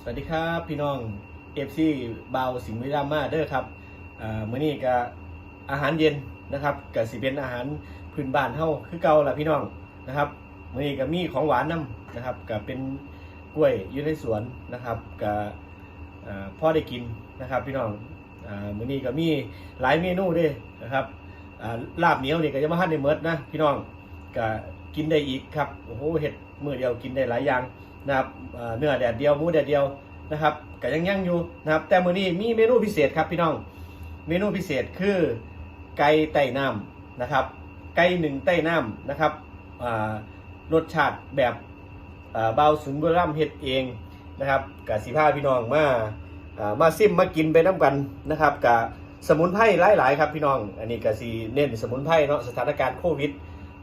สวัสดีครับพี่น้องเอฟซีบาวสิงห์วิรามาเด้อครับอ่ามื้อนี้ก็อาหารเย็นนะครับก็สิเป็นอาหารพื้นบ้านเฮาคือเก่าล่ะพี่น้องนะครับเมื้อนี้ก็มีของหวานนํนะครับก็เป็นกล้วยอยู่ในสวนนะครับก็อ่อได้กินนะครับพี่น้องอ่ามื้อนี้ก็มีหลายเมนูด้วยนะครับลาบเหนียวนี่ก็จะมาทันได้เมิดนะพี่น้องก็กินได้อีกครับโอ้โหเห็ดมือเดียวกินได้หลายอย่าง นะครับเนื้อแดดเดียวหมูแดดเดียวนะครับก็ยังยังอยู่นะครับ แต่มื้อนี้มีเมนูพิเศษครับพี่น้อง เมนูพิเศษคือไก่ไต้น้ำนะครับ ไก่หนึ่งไต้น้ำนะครับรสชาติแบบเบาสุนบุรัมเฮ็ดเองนะครับกับสีผ้าพี่น้องมาามาซิมมากินไปน้ำกันนะครับกับสมุนไพรหลายๆครับพี่น้อง อันนี้ก็สีเน้นสมุนไพรเนาะสถานการณ์โควิด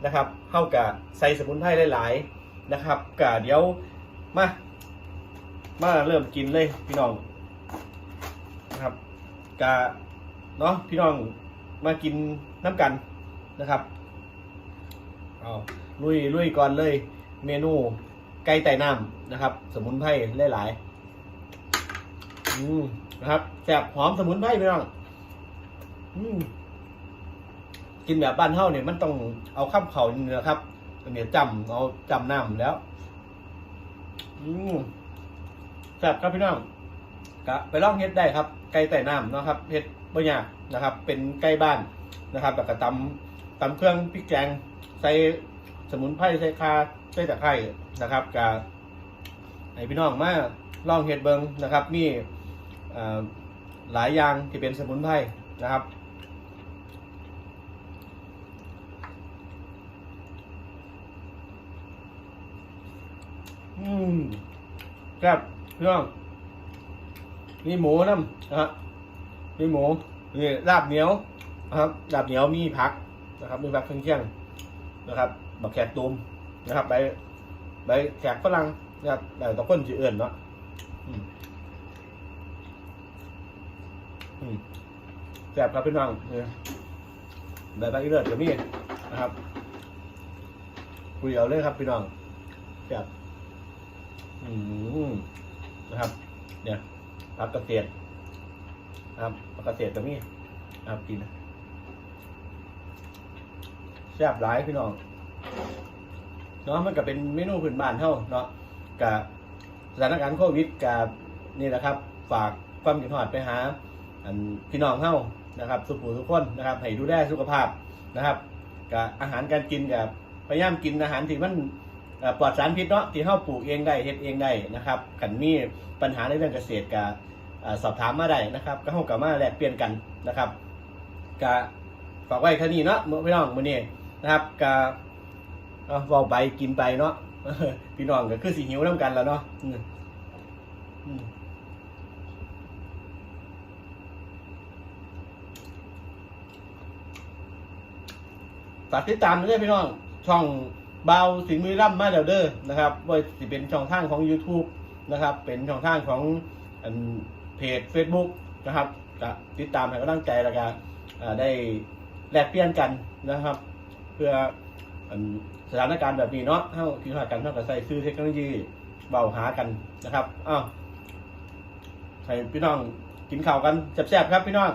นะครับเข้ากับใส่สมุนไพรหลายๆนะครับกับเดี๋ยว มา มาเริ่มกินเลยพี่น้องนะครับกะเนาะพี่น้องมากินน้ำกันนะครับเอาลุยลุยก่อนเลย เมนูไก่ไต่น้ำนะครับ สมุนไพรหลายๆอืมนะครับแซ่บหอมสมุนไพรพี่น้องอืมกินแบบบ้านเฮาเนี่ยมันต้องเอาข้ามเข่าเนื้อครับเนี่ยจำเอาจำน้ำแล้ว อืมแซ่บครับพี่น้องกะไปลองเฮ็ดได้ครับ ไก่ไต่น้ำเนาะครับเฮ็ดบ่ยากนะครับ เป็นไก่บ้านนะครับแล้วก็ตำตำเครื่องพริกแกงใส่สมุนไพรใส่คาใส่ตะไคร้นะครับกะให้พี่น้องมาลองเฮ็ดเบิงนะครับ มีหลายอย่างที่เป็นสมุนไพรนะครับ อืมครับพี่น้องมีหมูน้ำนะฮะมีหมูนี่ลาบเหนียวนะครับลาบเหนียวมีผักนะครับ มีผักเครื่องเคียงนะครับบักแขกตูมนะครับใบใบแขกฝรั่งนะครับแต่ตะก้นจีเอื่นเนาะแซ่บครับพี่น้องเนี่ยใบใบอีเลือดกับมีนะครับคุยเอาเลยครับพี่น้องแซ่บ นะครับ เนี่ยผักเกษตรนะครับผักระเกษตรตรงนี้นะครับกินนะแซ่บหลายพี่น้องเนาะมันก็เป็นเมนูพื้นบ้านเท่าเนาะกับสถานการณ์โควิดกับนี่แหละครับ ฝากความคิดฮอดไปหาพี่น้องเฮานะครับ สุขุทุกคนนะครับ ให้ดูแลสุขภาพนะครับกับอาหารการกินกับพยายามกินอาหารที่มัน ปลอดสารพิษเนาะที่เฮาปลูกเองได้เฮ็ดเองได้นะครับขันมีปัญหาในเรื่องเกษตรก็เอ่อสอบถามมาได้นะครับก็เฮาก็มาแลกเปลี่ยนกันนะครับก็ฝากไว้เท่นี้เนาะมื้อพี่น้องมื้อนี้นะครับก็เอาเว้าไปกินไปเนาะพี่น้องก็คือสิหิวนํกันแล้วเนาะฝากติดตามด้วยพี่น้องช่อง เบาสิงห์มือร่ำมาแล้วเด้อนะครับว่าสิเป็นช่องทางของ YouTube นะครับ เป็นช่องทางของเพจ Facebook นะครับก็ติดตามให้กำลังใจแล้วก็ได้แลกเปลี่ยนกันนะครับ เพื่อสถานการณ์แบบนี้เนาะเท่าคิดว่ากันเท่ากับใส่ซื้อเทคโนโลยีเบาหากันนะครับอ้าวให้พี่น้องกินข้าวกันแซ่บๆครับพี่น้อง